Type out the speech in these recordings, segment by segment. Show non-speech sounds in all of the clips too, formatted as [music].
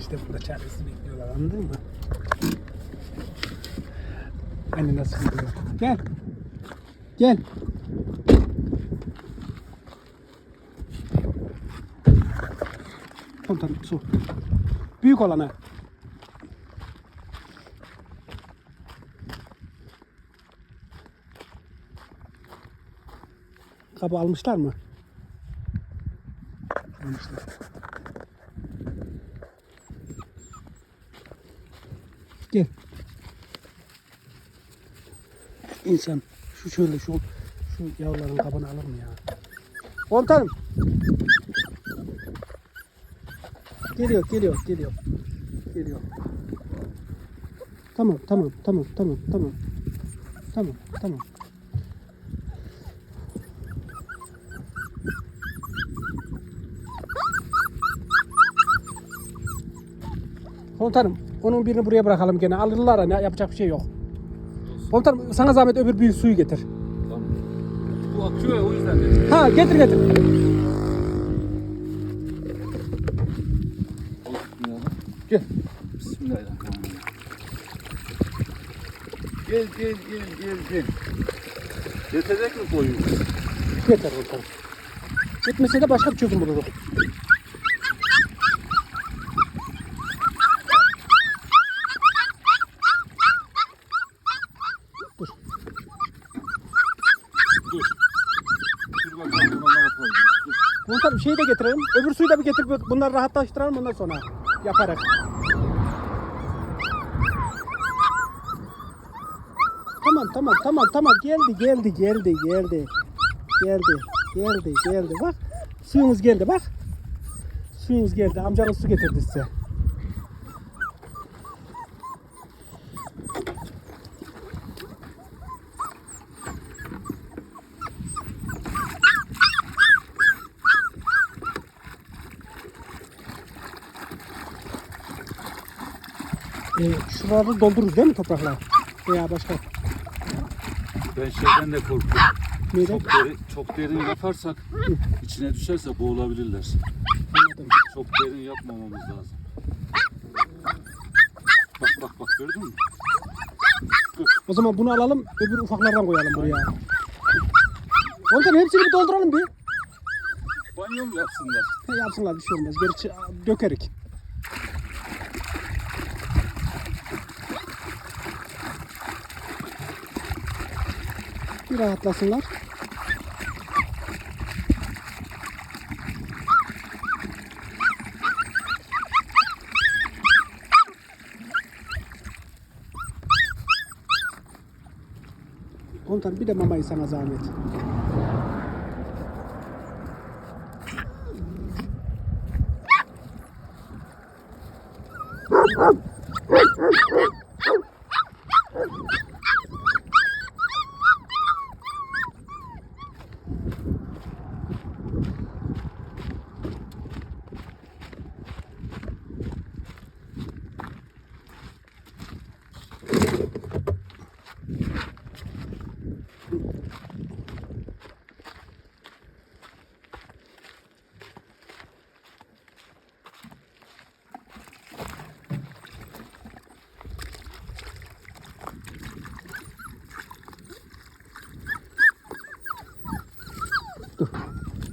İşte burada çaresi bekliyorlar anladın mı? Anne nasıl gidiyor? Gel. Gel. Komutanım su. Büyük olana. Kabı almışlar mı? Almışlar. Gel. İnsan şu şöyle şu şu yavruların kabını alır mı ya? Komutanım. Geliyor, geliyor, geliyor. Geliyor. Tamam, tamam, tamam, tamam, tamam. Tamam, tamam. Komutanım, onun birini buraya bırakalım gene. Alırlar ne yapacak bir şey yok. Komutanım sana zahmet öbür büyük suyu getir. Tamam. Bu akıyor ya o yüzden dedim. Ha getir getir. Gel. Bismillahirrahmanirrahim. Gel gel gel gel gel. Yetecek mi koyun? Yeter komutanım. Yetmese de başka bir çözüm buluruz. Getirelim. Öbür suyu da bir getir. Bunları rahatlaştıralım ondan sonra yaparak. Tamam tamam tamam tamam geldi geldi geldi geldi. Geldi geldi geldi bak. Suyumuz geldi bak. Suyumuz geldi. Amcanız su getirdi size. Şuraları doldururuz değil mi toprakla? Veya başka. Ben şeyden de korkuyorum. Neyden? Çok derin, çok derin yaparsak içine düşerse boğulabilirler. Anladım. Çok derin yapmamamız lazım. Bak bak bak gördün mü? O zaman bunu alalım, öbür ufaklardan koyalım buraya. Ondan hepsini bir dolduralım bir. Banyo mu yapsınlar? He, yapsınlar bir şey olmaz. Geri çı- dökerik. Bir rahatlasınlar. Komutanım bir de mamayı sana zahmet.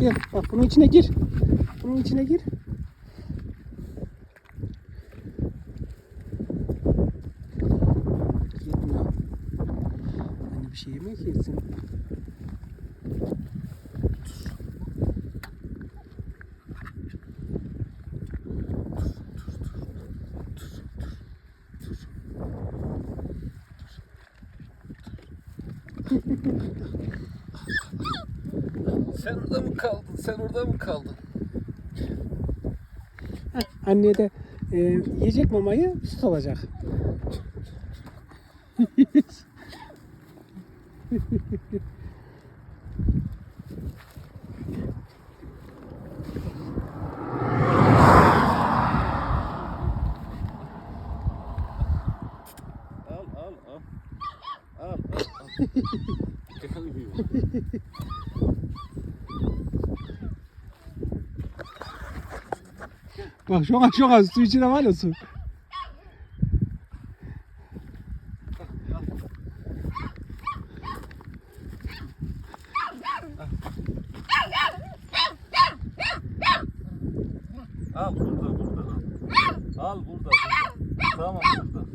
Gel bak bunun içine gir. Bunun içine gir. Yetmiyor. Hani bir şey yemek yesin. [laughs] Sen orada mı kaldın? Sen orada mı kaldın? Heh, Anneye de e, yiyecek mamayı süt olacak. Al al al. Al al al. Gelmiyor. [laughs] Bak çok az çok az su içine var ya su. Al burada burada. Al burada burada. Tamam burada.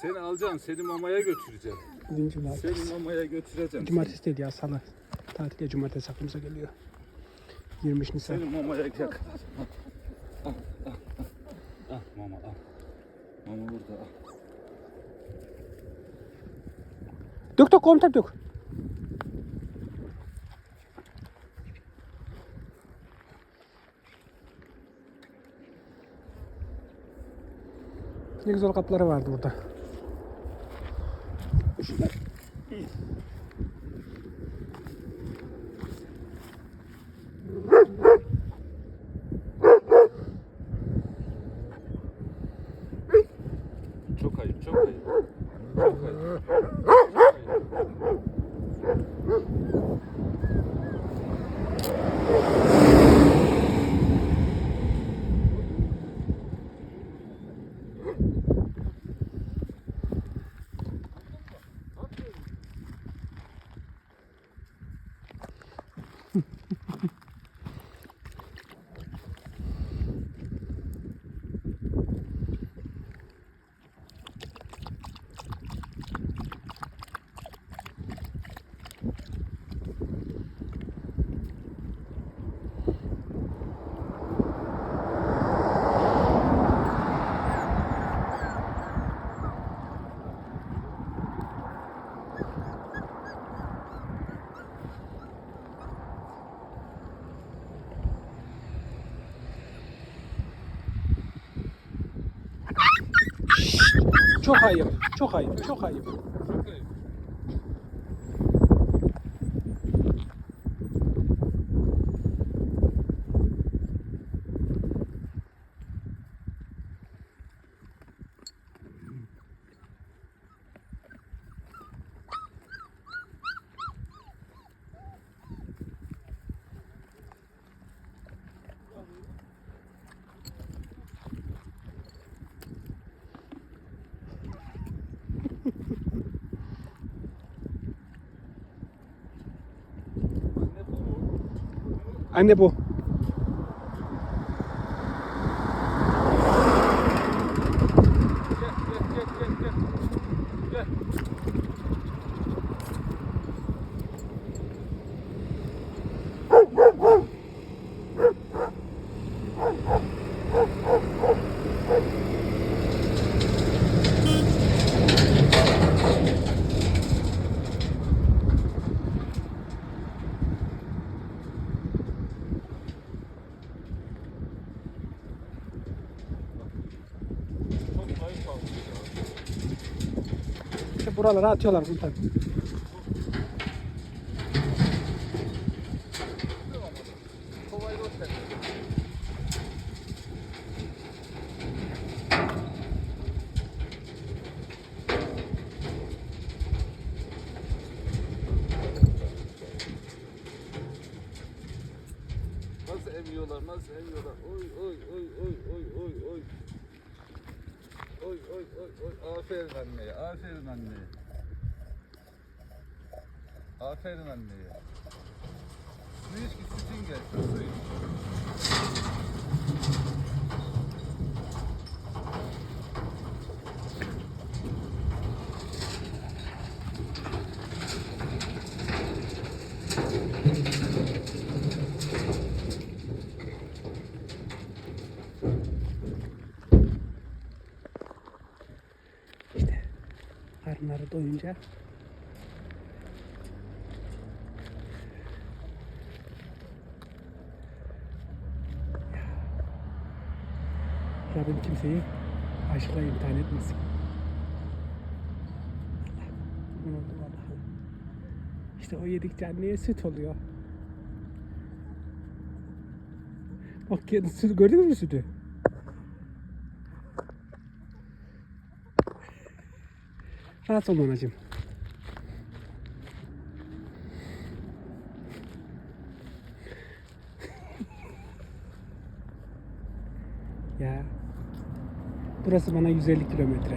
Seni alacağım, seni mamaya götüreceğim. Zincir var. Seni mamaya götüreceğim. Cumartesi değil ya salı. Tatilde cumartesi aklımıza geliyor. 23 Nisan. Seni mamaya yak. Al, al, al. Al mama al. Mama burada al. Dök dök kontak dök. Ne güzel kapları vardı burada. Çok ayıp, çok ayıp. Çok ayıp. Çok ayıp. Çok ayıp. Çok ayıp. Anne bu. Buralara atıyorlar ver. Nasıl emiyorlar, nasıl emiyorlar. Oy oy oy oy oy. Oy oy oy oy. Aferin anneye, aferin anneye. Aferin anneye. Su iç ki sütün gelsin, su iç. Karnları doyunca. Rabbim kimseyi aşkla imtihan etmesin. Oldum Allah'ım. İşte o yedikçe anneye süt oluyor. Bak kendi sütü gördün mü sütü? Rahat olma anacığım. [laughs] ya. Burası bana 150 kilometre.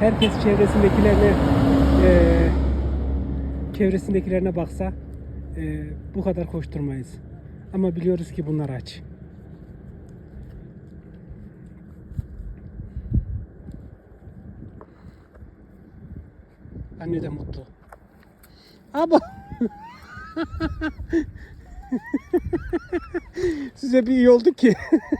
Herkes çevresindekilerine eee çevresindekilerine baksa eee, bu kadar koşturmayız. Ama biliyoruz ki bunlar aç. Anne de mutlu. Ama [laughs] size bir iyi oldu ki [laughs]